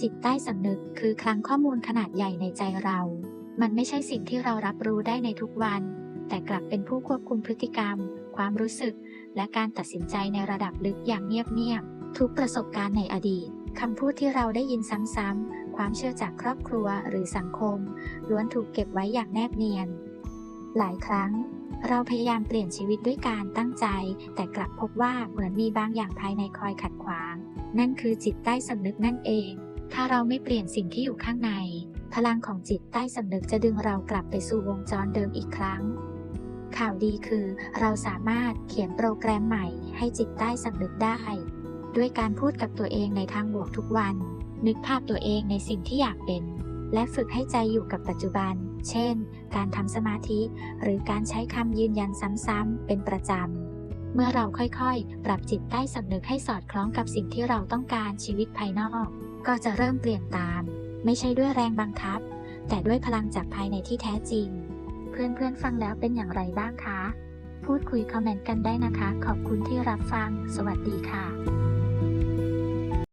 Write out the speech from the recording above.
จิตใต้สำนึกคือคลังข้อมูลขนาดใหญ่ในใจเรา มันไม่ใช่สิ่งที่เรารับรู้ได้ในทุกวัน แต่กลับเป็นผู้ควบคุมพฤติกรรม ความรู้สึก และการตัดสินใจในระดับลึกอย่างเงียบๆทุกประสบการณ์ในอดีตคำพูดที่เราได้ยินซ้ำๆ ความเชื่อจากครอบครัวหรือสังคม ล้วนถูกเก็บไว้อย่างแนบเนียน หลายครั้ง เราพยายามเปลี่ยนชีวิตด้วยการตั้งใจ แต่กลับพบว่าเหมือนมีบางอย่างภายในคอยขัดขวาง นั่นคือจิตใต้สำนึกนั่นเอง ถ้าเราไม่เปลี่ยนสิ่งที่อยู่ข้างใน พลังของจิตใต้สำนึกจะดึงเรากลับไปสู่วงจรเดิมอีกครั้ง ข่าวดีคือ เราสามารถเขียนโปรแกรมใหม่ ให้จิตใต้สำนึกได้ ด้วยการพูดกับตัวเองในทางบวกทุกวัน นึกภาพตัวเองในสิ่งที่อยากเป็น และฝึกให้ใจอยู่กับปัจจุบัน เช่น การทำสมาธิ หรือการใช้คำยืนยันซ้ำๆเป็นประจำ เมื่อเราค่อยๆ ปรับจิตใต้สำนึกให้สอดคล้องกับสิ่งที่เราต้องการชีวิตภายนอก ก็จะเริ่มเปลี่ยนตาม ไม่ใช่ด้วยแรงบังคับ แต่ด้วยพลังจากภายในที่แท้จริง เพื่อนๆฟังแล้วเป็นอย่างไรบ้างคะ พูดคุยคอมเมนต์กันได้นะคะ ขอบคุณที่รับฟัง สวัสดีค่ะ